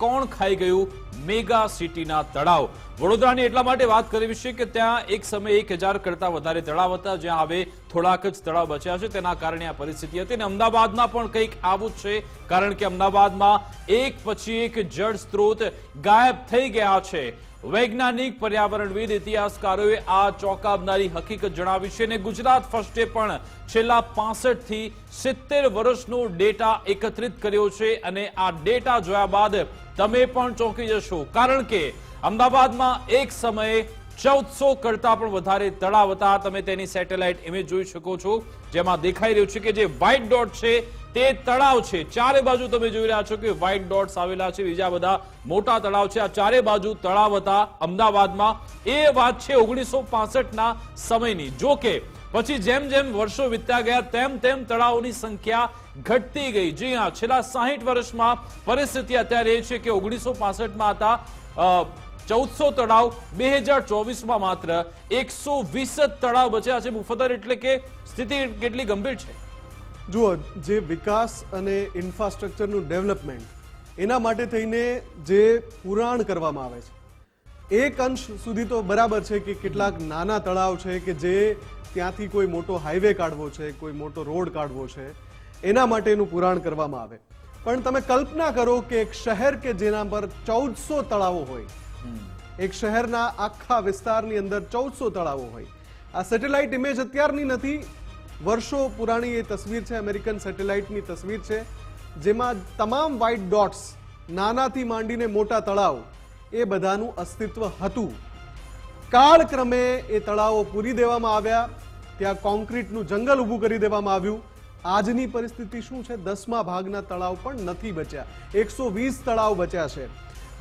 કોણ ખાઈ ગયું મેગા સિટીના તળાવ? વડોદરાની એટલા માટે વાત કરવી છે કે ત્યાં એક સમયે એક કરતા વધારે તળાવ હતા. જ્યાં હવે થોડાક જ તળાવ બચ્યા છે, તેના કારણે આ પરિસ્થિતિ હતી અને અમદાવાદમાં પણ કંઈક આવું જ છે, કારણ કે અમદાવાદમાં એક પછી એક જળ સ્ત્રોત ગાયબ થઈ ગયા છે. વૈજ્ઞાનિક પર્યાવરણવિદ ઇતિહાસકારોએ આ ચોંકાવનારી હકીકત જણાવી છે અને ગુજરાત ફર્સ્ટે પણ છેલ્લા 65 થી સિત્તેર વર્ષનો ડેટા એકત્રિત કર્યો છે અને આ ડેટા જોયા બાદ તમે પણ ચોંકી જશો. કારણ કે અમદાવાદમાં એક સમયે ચૌદસો કરતા પણ વધારે તળાવ હતા. તમે તેની સેટેલાઇટ ઇમેજ જોઈ શકો છો. જેમાં દેખાઈ રહ્યું છે કે જે વ્હાઇટ ડોટ છે, તે તળાવ છે. ચારે બાજુ તમે જોઈ રહ્યા છો કે વ્હાઇટ ડોટ્સ આવેલા છે. બીજા બધા મોટા તળાવ છે. આ ચારે બાજુ તળાવ હતા અમદાવાદમાં. એ વાત છે ઓગણીસો ના સમયની. જો કે પછી જેમ જેમ વર્ષો વીતતા ગયા, તેમ તેમ તળાવોની સંખ્યા ઘટતી ગઈ. જી હા, છેલ્લા સાહીઠ વર્ષમાં પરિસ્થિતિ અત્યારે એ છે કે ઓગણીસો પાસઠમાં હતા. ચૌદસો તળાવ બે હજાર ચોવીસમાં માત્ર એકસો વીસ જ તળાવ બચ્યા છે મુફતર એટલે કે સ્થિતિ કેટલી ગંભીર છે? જુઓ, જે વિકાસ અને ઇન્ફ્રાસ્ટ્રક્ચરનું ડેવલપમેન્ટ, એના માટે થઈને જે પુરાણ કરવામાં આવે છે, એક અંશ સુધી તો બરાબર છે કે કેટલાક નાના તળાવ છે કે જે ત્યાંથી કોઈ મોટો હાઈવે કાઢવો છે, કોઈ મોટો રોડ કાઢવો છે, એના માટેનું પુરાણ કરવામાં આવે. પણ તમે કલ્પના કરો કે એક શહેર કે જેના પર ચૌદસો તળાવો હોય એક શહેરના આખા વિસ્તારની અંદર ચૌદસો તળાવો હોય. આ સેટેલાઇટ ઇમેજ અત્યારની નથી. વર્ષો પુરાણી એ તસવીર છે, અમેરિકન સેટેલાઇટની તસવીર છે, જેમાં તમામ વ્હાઇટ ડોટ્સ નાનાથી માંડીને મોટા તળાવ એ બધાનું અસ્તિત્વ હતું. કાળક્રમે એ તળાવો પૂરી દેવામાં આવ્યા. ત્યાં કોન્ક્રીટનું જંગલ ઊભું કરી દેવામાં આવ્યું. આજની પરિસ્થિતિ શું છે? દસમા ભાગના તળાવ પણ નથી બચ્યા. એકસો વીસ તળાવ બચ્યા છે.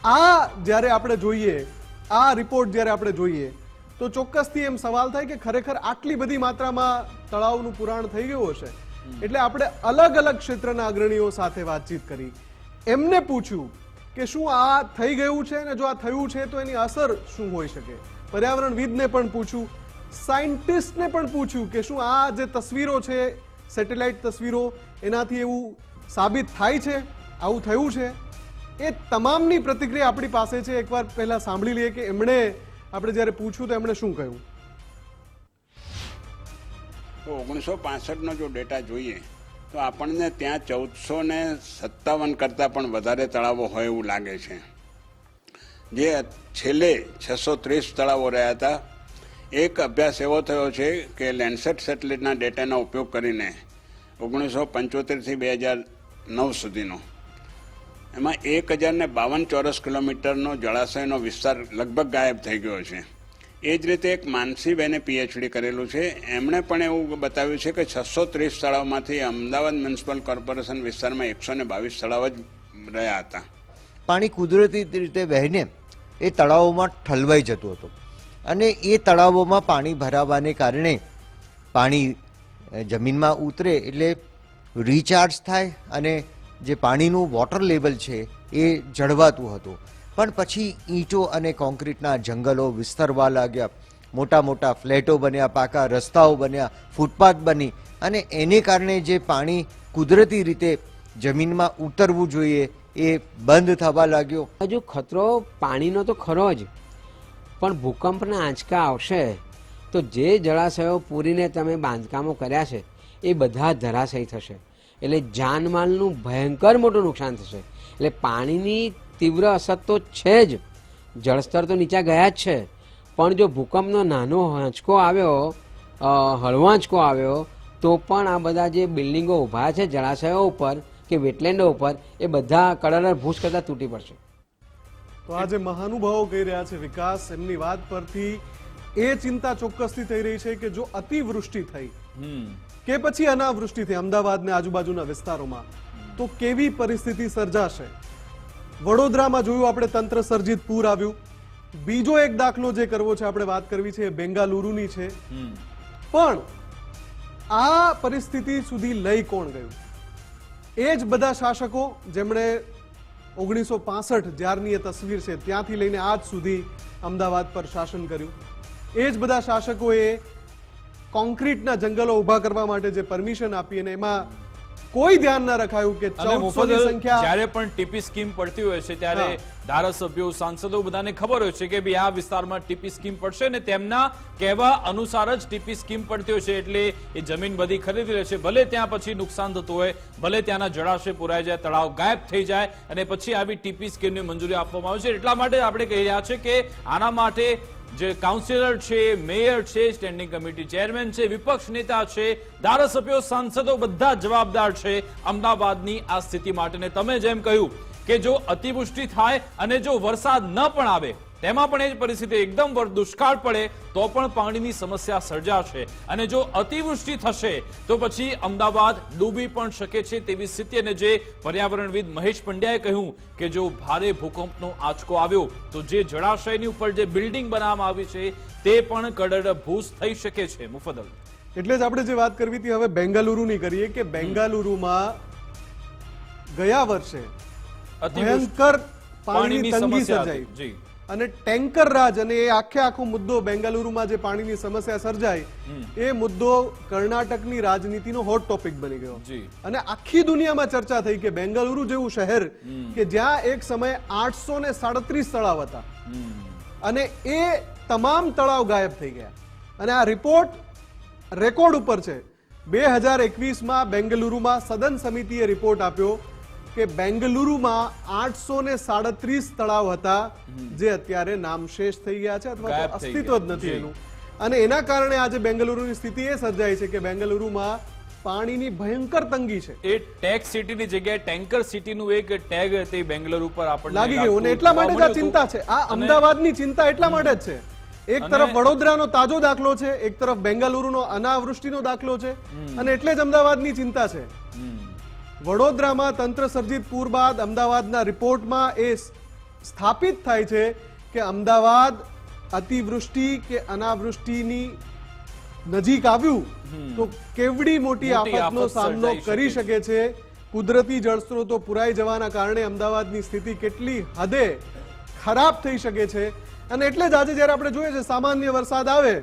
આ જ્યારે આપણે જોઈએ, આ રિપોર્ટ જ્યારે આપણે જોઈએ, તો ચોક્કસથી એમ સવાલ થાય કે ખરેખર આટલી બધી માત્રામાં તળાવનું પુરાણ થઈ ગયું હશે. એટલે આપણે અલગ અલગ ક્ષેત્રના અગ્રણીઓ સાથે વાતચીત કરી. એમને પૂછ્યું કે શું આ થઈ ગયું છે અને જો આ થયું છે તો એની અસર શું હોઈ શકે? પર્યાવરણવિદને પણ પૂછ્યું. સાયન્ટિસ્ટને પણ પૂછ્યું કે શું આ જે તસવીરો છે, સેટેલાઇટ તસવીરો, એનાથી એવું સાબિત થાય છે? આવું થયું છે? એ તમામની પ્રતિક્રિયા આપણી પાસે છે. એકવાર પહેલા સાંભળી લઈએ કે એમણે આપણે જ્યારે પૂછ્યું તો એમણે શું કહ્યું? ઓગણીસો પાસઠનો જો ડેટા જોઈએ, તો આપણને ત્યાં ચૌદસો ને સત્તાવન કરતાં પણ વધારે તળાવો હોય એવું લાગે છે. જે છેલ્લે છસો ત્રીસ તળાવો રહ્યા હતા. એક અભ્યાસ એવો થયો છે કે લેન્ડસેટ સેટેલાઇટના ડેટાનો ઉપયોગ કરીને ઓગણીસો પંચોતેરથી બે હજાર નવ સુધીનો એમાં એક હજારને બાવન ચોરસ કિલોમીટરનો જળાશયનો વિસ્તાર લગભગ ગાયબ થઈ ગયો છે. એ જ રીતે એક માનસીબેને પીએચડી કરેલું છે. એમણે પણ એવું બતાવ્યું છે કે છસો ત્રીસ તળાવમાંથી અમદાવાદ મ્યુનિસિપલ કોર્પોરેશન વિસ્તારમાં એકસો ને બાવીસ તળાવ જ રહ્યા હતા. પાણી કુદરતી રીતે વહેને એ તળાવોમાં ઠલવાઈ જતું હતું. અને એ તળાવોમાં પાણી ભરાવાને કારણે પાણી જમીનમાં ઉતરે એટલે રિચાર્જ થાય અને જે પાણીનું વોટર લેવલ છે એ જળવાતું હતું. પણ પછી ઈંટો અને કોન્ક્રીટના જંગલો વિસ્તરવા લાગ્યા. મોટા મોટા ફ્લેટો બન્યા, પાકા રસ્તાઓ બન્યા, ફૂટપાથ બની અને એને કારણે જે પાણી કુદરતી રીતે જમીનમાં ઉતરવું જોઈએ એ બંધ થવા લાગ્યો. હજુ ખતરો પાણીનો તો ખરો જ, પણ ભૂકંપના આંચકા આવશે તો જે જળાશયો પૂરીને તમે બાંધકામો કર્યા છે એ બધા ધરાશયી થશે. એટલે જાનમાલનું ભયંકર મોટું નુકસાન થશે. એટલે પાણીની તીવ્ર અસર તો છે જ. જળસ્તર તો નીચે ગયા જ છે. પણ જો ભૂકંપનો નાનો આંચકો આવ્યો હળવો આંચકો આવ્યો તો પણ આ બધા જે બિલ્ડિંગો ઊભા છે જળાશયો ઉપર કે વેટલેન્ડો ઉપર એ બધા કડર ભૂસ કરતાં તૂટી પડશે. તો આજે મહાનુભાવો કહી રહ્યા છે વિકાસ એમની વાત પરથી એ ચિંતા ચોક્કસથી થઈ રહી છે કે જો અતિવૃષ્ટિ થઈ કે પછી અનાવૃષ્ટિથી અમદાવાદ ને આજુબાજુના વિસ્તારોમાં? તો કેવી પરિસ્થિતિ સર્જાશે? વડોદરામાં જોયું આપણે તંત્ર સર્જિત પૂર આવ્યું. બીજો એક દાખલો જે કરવો છે આપણે વાત કરવી છે બેંગાલુરુની છે. પણ આ પરિસ્થિતિ સુધી લઈ કોણ ગયું? એ જ બધા શાસકો જેમણે ઓગણીસો પાસઠ જ્યારની એ તસવીર છે ત્યાંથી લઈને આજ સુધી અમદાવાદ પર શાસન કર્યું. એ જ બધા શાસકોએ કોન્ક્રીટના જંગલો ઊભા કરવા માટે જે પરમિશન આપી અને એમાં કોઈ ધ્યાન ના રખાયું કે સંખ્યા જ્યારે પણ ટીપી સ્કીમ પડતી હોય છે ત્યારે ધારાસભ્યો સાંસદો બધાને ખબર હોય છે કે ભાઈ આ વિસ્તારમાં ટીપી સ્કીમ પડશે ને તેમના કહેવા અનુસાર જ ટીપી સ્કીમ પડતી હોય છે એટલે એ જમીન બધી ખરીદી લે છે. ભલે ત્યાં પછી નુકસાન થતું હોય ભલે ત્યાંના જળાશય પુરાઈ જાય તળાવ ગાયબ થઈ જાય અને પછી આવી ટીપી સ્કીમની મંજૂરી આપવામાં આવે છે. એટલા માટે આપણે કહી રહ્યા છે કે આના માટે જે કાઉન્સિલર છે મેયર છે સ્ટેન્ડિંગ કમિટી ચેરમેન છે, વિપક્ષ નેતા છે, ધારાસભ્યો, સાંસદો બધા જવાબદાર છે. અમદાવાદની આ સ્થિતિ માટે તમે જેમ કહ્યું કે જો અતિવૃષ્ટિ થાય અને જો વરસાદ ન પણ આવે તેમાં પણ એ જ પરિસ્થિતિ એકદમ દુષ્કાળ પડે તો પણ પાણીની સમસ્યા સર્જાશે. અને જો અતિવૃષ્ટિ થશે તો પછી અમદાવાદ ડૂબી પણ શકે છે તેવી સ્થિતિ. અને જે પર્યાવરણવિદ મહેશ પંડ્યાએ કહ્યું કે જો ભારે ભૂકંપનો આંચકો આવ્યો તો જે જળાશયની ઉપર જે બિલ્ડિંગ બનાવવામાં આવી છે તે પણ કડડભૂસ થઈ શકે છે. મુફદલ એટલે જ આપણે જે વાત કરવી હતી હવે બેંગાલુરુની કરીએ કે બેંગાલુરુમાં ગયા વર્ષે ભયંકર પાણીની તંગી સમસ્યા સર્જાઈ. જી. અને ટેન્કર રાજ અને એ આખે આખો મુદ્દો બેંગાલુરુમાં જે પાણીની સમસ્યા સર્જાય એ મુદ્દો કર્ણાટકની રાજનીતિનો હોટ ટોપિક બની ગયો. અને આખી દુનિયામાં ચર્ચા થઈ કે બેંગાલુરુ જેવું શહેર કે જ્યાં એક સમયે આઠસો ને સાડત્રીસ તળાવ હતા. અને એ તમામ તળાવ ગાયબ થઈ ગયા. અને આ રિપોર્ટ રેકોર્ડ ઉપર છે. બે હજાર એકવીસમાં બેંગલુરુમાં સદન સમિતિએ રિપોર્ટ આપ્યો કે બેંગલુરુમાં આઠસો ને સાડત્રીસ તળાવ હતા જે અત્યારે નામશેષ થઈ ગયા છે અથવા અસ્તિત્વ જ નથી એનું. અને એના કારણે આજે બેંગલુરુની સ્થિતિ એ સર્જાઈ છે કે બેંગલુરુમાં પાણીની ભયંકર તંગી છે. એ ટેગ સિટીની જગ્યાએ ટેન્કર સિટીનું એક ટેગ તે બેંગલુરુ ઉપર આપણને લાગી ગયું. અને એટલા માટે જ આ ચિંતા છે. આ અમદાવાદની ચિંતા એટલા માટે જ છે. એક તરફ વડોદરાનો તાજો દાખલો છે એક તરફ બેંગાલુરુનો અનાવૃષ્ટિનો દાખલો છે અને એટલે જ અમદાવાદની ચિંતા છે. વડોદરામાં તંત્ર સર્જિત પૂર બાદ અમદાવાદના રિપોર્ટમાં એ સ્થાપિત થાય છે કે અમદાવાદ અતિવૃષ્ટિ કે અનાવૃષ્ટિની નજીક આવ્યું તો કેવડી મોટી આફતનો સામનો કરી શકે શકે છે. કુદરતી જળસ્ત્રોતો પુરાઈ જવાના કારણે અમદાવાદની સ્થિતિ કેટલી હદે ખરાબ થઈ શકે છે. અને એટલે જ આજે જ્યારે આપણે જોઈએ છે સામાન્ય વરસાદ આવે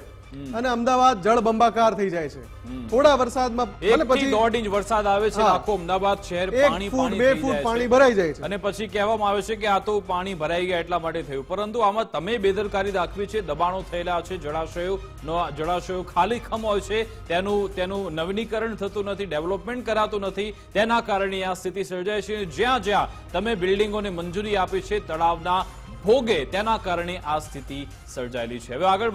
અને અમદાવાદ જળબંબાકાર થઈ જાય છે. થોડા વરસાદમાં પછી દોઢ ઇંચ વરસાદ આવે છે આખો અમદાવાદ શહેર પાણી પાણી બે ફૂટ પાણી ભરાઈ જાય છે. અને પછી કહેવામાં આવે છે કે આ તો પાણી ભરાઈ ગયા એટલા માટે થયું. પરંતુ આમાં તમે બેદરકારી દાખવી છે દબાણો થયેલા છે જળાશયો જળાશયો ખાલી ખમ હોય છે તેનું તેનું નવીનીકરણ થતું નથી ડેવલપમેન્ટ કરાતું નથી. તેના કારણે આ સ્થિતિ સર્જાય છે જ્યાં જ્યાં તમે બિલ્ડિંગોને મંજૂરી આપી છે તળાવના ભોગે તેના કારણે આ સ્થિતિ સર્જાયેલી છે. હવે આગળ